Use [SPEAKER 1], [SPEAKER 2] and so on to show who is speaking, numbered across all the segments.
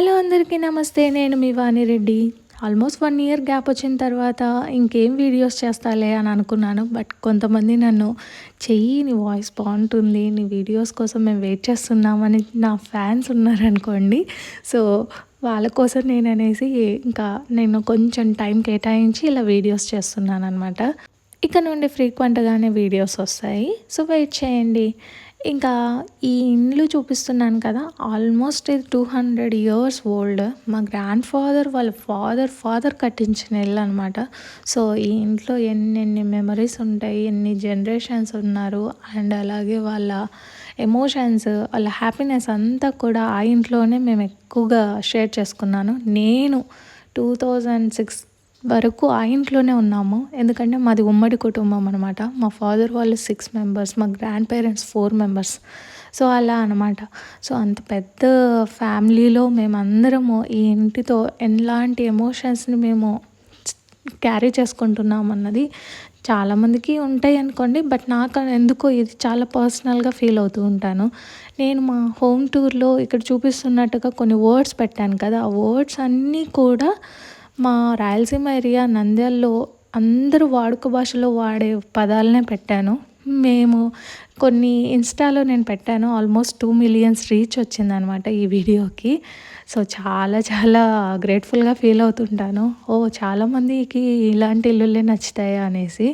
[SPEAKER 1] Hello అందరికీ నమస్తే నేను మీ Vani Reddy almost one year gap వచ్చిన తర్వాత ఇంకేం వీడియోస్ చేస్తాలే అని అనుకున్నాను. బట్ కొంతమంది నన్ను చెయ్యి నీ వాయిస్ బాగుంటుంది నీ వీడియోస్ కోసం మేము వెయిట్ చేస్తున్నామని నా ఫ్యాన్స్ ఉన్నారనుకోండి. సో వాళ్ళ కోసం నేను అనేసి ఇంకా నేను కొంచెం టైం కేటాయించి ఇలా వీడియోస్ చేస్తున్నాను అనమాట ఇక నుండి ఫ్రీక్వెంట్గానే వీడియోస్ వస్తాయి. సో వెయిట్ చేయండి. ఇంకా ఈ ఇండ్లు చూపిస్తున్నాను కదా ఆల్మోస్ట్ ఇది టూ హండ్రెడ్ ఇయర్స్ ఓల్డ్ మా గ్రాండ్ ఫాదర్ వాళ్ళ ఫాదర్ ఫాదర్ కట్టించిన ఇల్లు అనమాట సో ఈ ఇంట్లో ఎన్నెన్ని మెమరీస్ ఉంటాయి ఎన్ని జనరేషన్స్ ఉన్నారు అండ్ అలాగే వాళ్ళ ఎమోషన్స్ వాళ్ళ హ్యాపీనెస్ అంతా కూడా ఆ ఇంట్లోనే మేము ఎక్కువగా షేర్ చేసుకున్నాను. నేను టూ థౌజండ్ సిక్స్ వరకు ఆ ఇంట్లోనే ఉన్నాము. ఎందుకంటే మాది ఉమ్మడి కుటుంబం అనమాట మా ఫాదర్ వాళ్ళు సిక్స్ మెంబర్స్ మా grand parents four members. So అలా అనమాట సో అంత పెద్ద ఫ్యామిలీలో మేమందరము ఈ ఇంటితో ఎలాంటి ఎమోషన్స్ని మేము క్యారీ చేసుకుంటున్నాం అన్నది చాలామందికి ఉంటాయి అనుకోండి. బట్ నాకు ఎందుకో ఇది చాలా పర్సనల్గా ఫీల్ అవుతూ ఉంటాను. నేను మా హోమ్ టూర్లో ఇక్కడ చూపిస్తున్నట్టుగా కొన్ని వర్డ్స్ పెట్టాను కదా. ఆ వర్డ్స్ అన్నీ కూడా మా రాయలసీమ ఏరియా నంద్యాలలో అందరూ వాడుక భాషలో వాడే పదాలనే పెట్టాను. మేము కొన్ని ఇన్స్టాలో నేను పెట్టాను ఆల్మోస్ట్ టూ మిలియన్స్ రీచ్ వచ్చిందనమాట ఈ వీడియోకి. సో చాలా చాలా గ్రేట్ఫుల్గా ఫీల్ అవుతుంటాను. ఓ చాలామందికి ఇలాంటి ఇల్లులే నచ్చుతాయా అనేసి.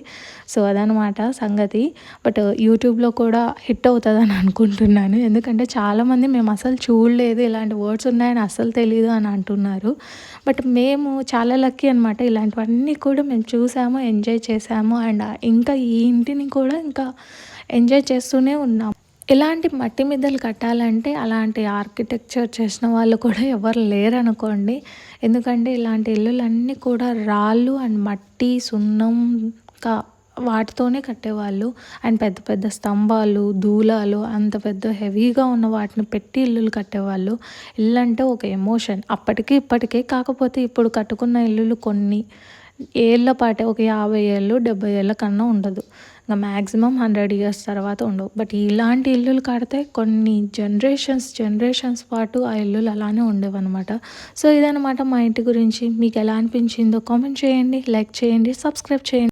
[SPEAKER 1] సో అదనమాట సంగతి. బట్ యూట్యూబ్లో కూడా హిట్ అవుతుందని అనుకుంటున్నాను. ఎందుకంటే చాలామంది మేము అసలు చూడలేదు ఇలాంటి వర్డ్స్ ఉన్నాయని అసలు తెలియదు అని అంటున్నారు. బట్ మేము చాలా లక్కీ అనమాట ఇలాంటివన్నీ కూడా మేము చూసాము ఎంజాయ్ చేసాము. అండ్ ఇంకా ఈ ఇంటిని కూడా ఇంకా ఎంజాయ్ చేస్తూనే ఉన్నాం. ఇలాంటి మట్టి మిద్దలు కట్టాలంటే అలాంటి ఆర్కిటెక్చర్ చేసిన వాళ్ళు కూడా ఎవరు లేరనుకోండి. ఎందుకంటే ఇలాంటి ఇల్లులన్నీ కూడా రాళ్ళు అండ్ మట్టి సున్నం కా వాటితోనే కట్టేవాళ్ళు. అండ్ పెద్ద పెద్ద స్తంభాలు దూలాలు అంత పెద్ద హెవీగా ఉన్న వాటిని పెట్టి ఇల్లులు కట్టేవాళ్ళు. ఇల్లు అంటే ఒక ఎమోషన్. అప్పటికి ఇప్పటికే కాకపోతే ఇప్పుడు కట్టుకున్న ఇల్లులు కొన్ని. ఏళ్ళ పాటే ఒక యాభై ఏళ్ళు డెబ్బై ఏళ్ళ కన్నా ఉండదు. ఇంకా మ్యాక్సిమం హండ్రెడ్ ఇయర్స్ తర్వాత ఉండవు. బట్ ఇలాంటి ఇల్లులు కడితే కొన్ని జనరేషన్స్ జనరేషన్స్ పాటు ఆ ఇల్లులు అలానే ఉండేవన్నమాట. సో ఇదనమాట మా ఇంటి గురించి. మీకు ఎలా అనిపించిందో కామెంట్ చేయండి లైక్ చేయండి సబ్స్క్రైబ్ చేయండి.